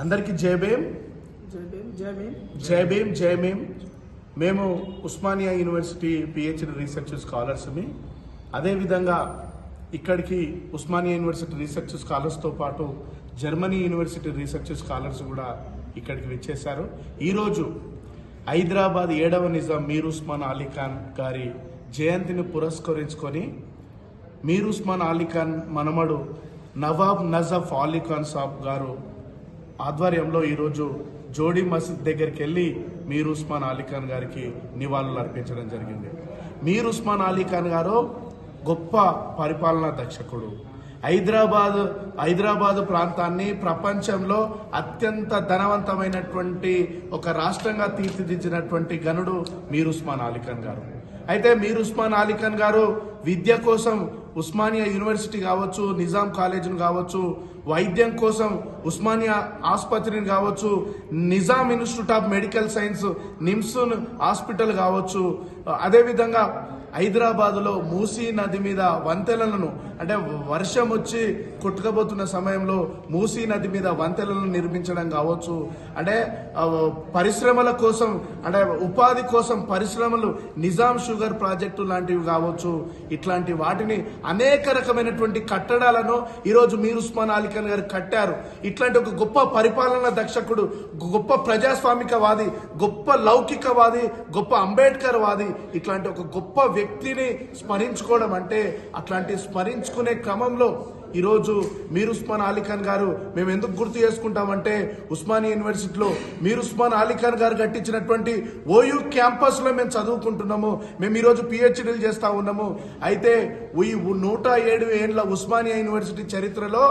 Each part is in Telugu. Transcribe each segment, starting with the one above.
అందరికీ జై భీమ్. జై భీమ్ జై భీమ్. మేము ఉస్మానియా యూనివర్సిటీ పిహెచ్డి రీసెర్చ్ స్కాలర్స్మి అదేవిధంగా ఇక్కడికి ఉస్మానియా యూనివర్సిటీ రీసెర్చ్ స్కాలర్స్తో పాటు జర్మనీ యూనివర్సిటీ రీసెర్చ్ స్కాలర్స్ కూడా ఇక్కడికి వచ్చేసారు ఈరోజు హైదరాబాద్ ఏడవ నిజాం మీర్ ఉస్మాన్ అలీ ఖాన్ గారి జయంతిని పురస్కరించుకొని మీర్ ఉస్మాన్ అలీ ఖాన్ మనమడు నవాబ్ నజఫ్ అలీ ఖాన్ సాబ్ గారు ఆధ్వర్యంలో ఈరోజు జోడీ మసీద్ దగ్గరికి వెళ్ళి మీర్ ఉస్మాన్ అలీఖాన్ గారికి నివాళులు అర్పించడం జరిగింది. మీర్ ఉస్మాన్ అలీ ఖాన్ గారు గొప్ప పరిపాలనా దక్షకుడు హైదరాబాద్ హైదరాబాద్ ప్రాంతాన్ని ప్రపంచంలో అత్యంత ధనవంతమైనటువంటి ఒక రాష్ట్రంగా తీర్చిదిద్దినటువంటి గనుడు మీర్ ఉస్మాన్ అలీఖాన్ గారు. అయితే మీర్ ఉస్మాన్ అలీ ఖాన్ గారు విద్య కోసం ఉస్మానియా యూనివర్సిటీ కావచ్చు నిజాం కాలేజీని కావచ్చు వైద్యం కోసం ఉస్మానియా ఆసుపత్రిని కావచ్చు Nizam institute of medical science NIMS hospital కావచ్చు. అదేవిధంగా హైదరాబాద్లో మూసీ నది మీద వంతెనలను అంటే వర్షం వచ్చి కొట్టుకపోతున్న సమయంలో మూసీ నది మీద వంతెనలను నిర్మించడం కావచ్చు. అంటే పరిశ్రమల కోసం అంటే ఉపాధి కోసం పరిశ్రమలు నిజాం షుగర్ ప్రాజెక్టు లాంటివి కావచ్చు. ఇట్లాంటి వాటిని అనేక రకమైనటువంటి కట్టడాలను ఈరోజు మీరు ఉస్మాన్ అలీ గారు కట్టారు. ఇట్లాంటి ఒక గొప్ప పరిపాలన దక్షకుడు గొప్ప ప్రజాస్వామికవాది గొప్ప లౌకికవాది గొప్ప అంబేద్కర్ వాది ఇట్లాంటి ఒక గొప్ప వ్యక్తిని స్మరించుకోవడం అంటే అట్లాంటి స్మరించుకునే క్రమంలో ఈరోజు మీర్ ఉస్మాన్ అలీ ఖాన్ గారు మేము ఎందుకు గుర్తు చేసుకుంటామంటే ఉస్మానియా యూనివర్సిటీలో మీర్ ఉస్మాన్ అలీ ఖాన్ గారు కట్టించినటువంటి ఓయూ క్యాంపస్లో మేము చదువుకుంటున్నాము. మేము ఈరోజు పిహెచ్డీలు చేస్తూ ఉన్నాము. అయితే ఈ నూట ఏడు ఏండ్ల ఉస్మానియా యూనివర్సిటీ చరిత్రలో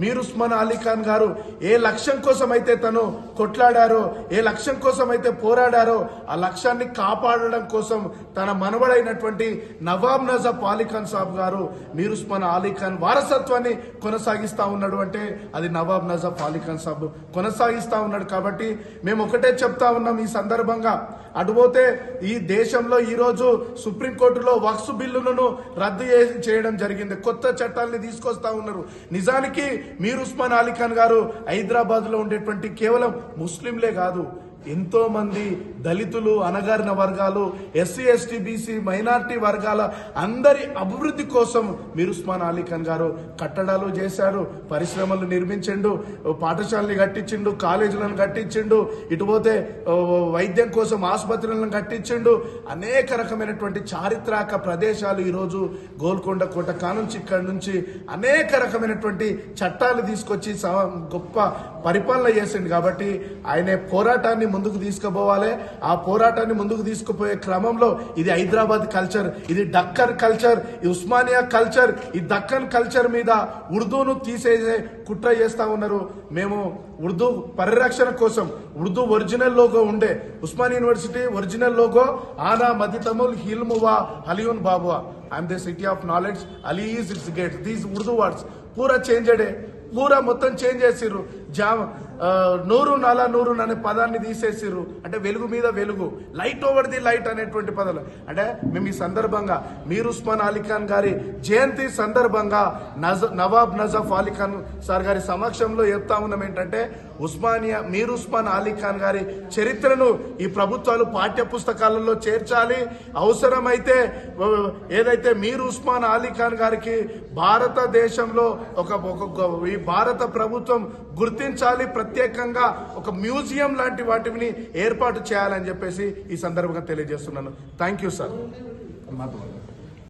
మీర్ ఉస్మాన్ అలీ ఖాన్ గారు ఏ లక్ష్యం కోసం అయితే తను కొట్లాడారో ఏ లక్ష్యం కోసం అయితే పోరాడారో ఆ లక్ష్యాన్ని కాపాడడం కోసం తన మనవడైనటువంటి నవాబ్ నజాబ్ అలీ ఖాన్ సాబ్ గారు మీర్ ఉస్మాన్ అలీ ఖాన్ వారసత్వాన్ని కొనసాగిస్తా ఉన్నాడు అంటే అది నవాబ్ నజాబ్ అలీ ఖాన్ సాబ్ కొనసాగిస్తా ఉన్నాడు కాబట్టి మేము ఒకటే చెప్తా ఉన్నాం ఈ సందర్భంగా. అటుపోతే ఈ దేశంలో ఈరోజు సుప్రీంకోర్టులో వక్స్ బిల్లులను రద్దు చేయడం జరిగింది. కొత్త చట్టాలని తీసుకొస్తా ఉన్నారు. నిజానికి మీర్ ఉస్మాన్ అలీ ఖాన్ గారు హైదరాబాద్లో ఉండేటువంటి కేవలం ముస్లింలే కాదు ఎంతో మంది దళితులు అనగారిన వర్గాలు ఎస్సీ ఎస్టీ బీసీ మైనార్టీ వర్గాల అందరి అభివృద్ధి కోసం మీరు ఉస్మాన్ అలీ ఖాన్ గారు కట్టడాలు చేశారు పరిశ్రమలు నిర్మించిండు పాఠశాలని కట్టించిండు కాలేజీలను కట్టించిండు ఇటుపోతే వైద్యం కోసం ఆసుపత్రులను కట్టించిండు అనేక రకమైనటువంటి చారిత్రక ప్రదేశాలు ఈరోజు గోల్కొండ కోట కానుంచి ఇక్కడి నుంచి అనేక రకమైనటువంటి చట్టాలు తీసుకొచ్చి స- గొప్ప పరిపాలన చేసిండు కాబట్టి ఆయన పోరాటాన్ని ముందుకు తీసుకుపోవాలి. ఆ పోరాటాన్ని ముందుకు తీసుకుపోయే క్రమంలో ఇది హైదరాబాద్ కల్చర్ ఇది డక్కర్ కల్చర్ ఈ ఉస్మానియా కల్చర్ ఈ దక్కన్ కల్చర్ మీద ఉర్దూను తీసేసే కుట్ర చేస్తా ఉన్నారు. మేము ఉర్దూ పరిరక్షణ కోసం ఉర్దూ ఒరిజినల్ లోగో ఉండే ఉస్మాన్ యూనివర్సిటీ ఒరిజినల్ లోగో ఆనా మదితముల్ హిల్మువా హలియున్ బాబువా. I am the city of knowledge Ali is its gate. These Urdu words పూరా అడే పూరా మొత్తం చేంజ్ చేసిర్రు. జామ నూరు నల నూరు అనే పదాన్ని తీసేసిర్రు. అంటే వెలుగు మీద వెలుగు. లైట్ ఓవర్ ది లైట్ అనేటువంటి పదాలు. అంటే మేము ఈ సందర్భంగా మీర్ ఉస్మాన్ అలీఖాన్ గారి జయంతి సందర్భంగా నజ నవాబ్ నజఫ్ అలీఖాన్ సార్ గారి సమక్షంలో చెప్తా ఉన్నాం ఏంటంటే ఉస్మానియా మీర్ ఉస్మాన్ అలీ ఖాన్ గారి చరిత్రను ఈ ప్రభుత్వాలు పాఠ్య పుస్తకాలలో చేర్చాలి. అవసరమైతే ఏదైతే మీర్ ఉస్మాన్ అలీఖాన్ గారికి భారతదేశంలో ఒక ఒక ఈ భారత ప్రభుత్వం గుర్తించాలి. ప్రత్యేకంగా ఒక మ్యూజియం లాంటి వాటిని ఏర్పాటు చేయాలని చెప్పేసి ఈ సందర్భంగా తెలియజేస్తున్నాను. Thank you sir